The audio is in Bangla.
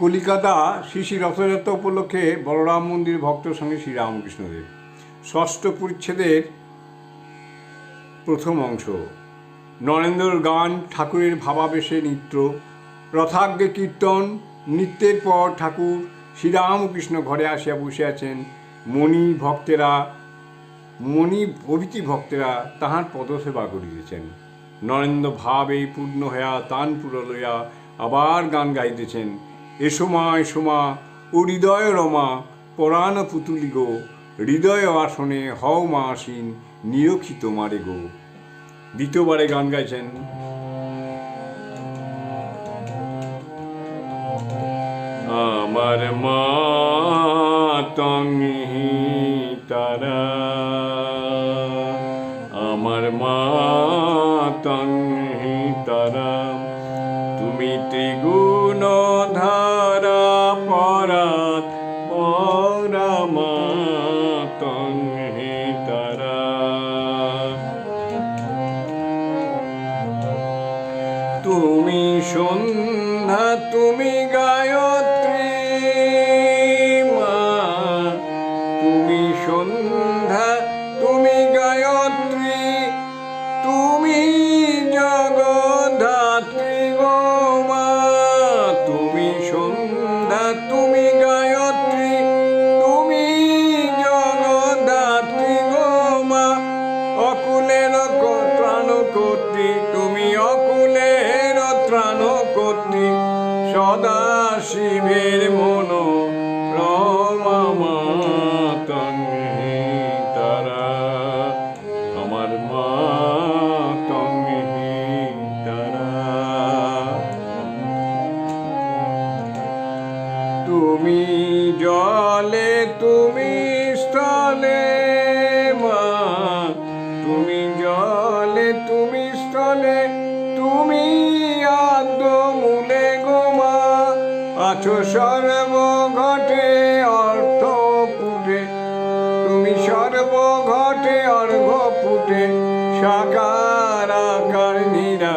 কলিকাতা শ্রী শ্রী রথযাত্রা উপলক্ষে বলরাম মন্দির ভক্ত সঙ্গে শ্রী রামকৃষ্ণদেব। ষষ্ঠ পরিচ্ছেদের প্রথম অংশ। নরেন্দ্রর গান, ঠাকুরের ভাবাবেশে নৃত্য রথাগ্যে কীর্তন, নৃত্যের পর ঠাকুর শ্রীরামকৃষ্ণ ঘরে আসিয়া বসে আছেন। মণি ভক্তেরা, মণি প্রভৃতি ভক্তেরা তাহার পদসেবা করিতেছেন। নরেন্দ্র ভাব পূর্ণ হইয়া তান পুরো লইয়া আবার গান গাইতেছেন। এসমা এসমা ও হৃদয় রমা, পরাণ পুতুলি গো, হৃদয় আসনে হও মা আসিন নিরক্ষি তোমারে গো। দ্বিতীয়বারে গান গাইছেন। আমার মা তঙ্গি তারা, আমার মা তঙ্গি তারা তুমি ত্রিগুণ ধারা পরাত পরমা তঙ্গি তারা তুমি সন্ধ্যা তুমি গায়ত্রী মা। তুমি সন্ধ্যা কর্ত্রী সদা শিবের মন রমা তঙ্গি তারা। আমার মা তঙ্গি তারা। তুমি জলে, তুমি স্থলে মা। তুমি জলে, তুমি স্থলে আছো সর্বঘটে অর্থ পুটে তুমি সর্বঘটে অর্ঘ পুটে সাকার আকার নিরা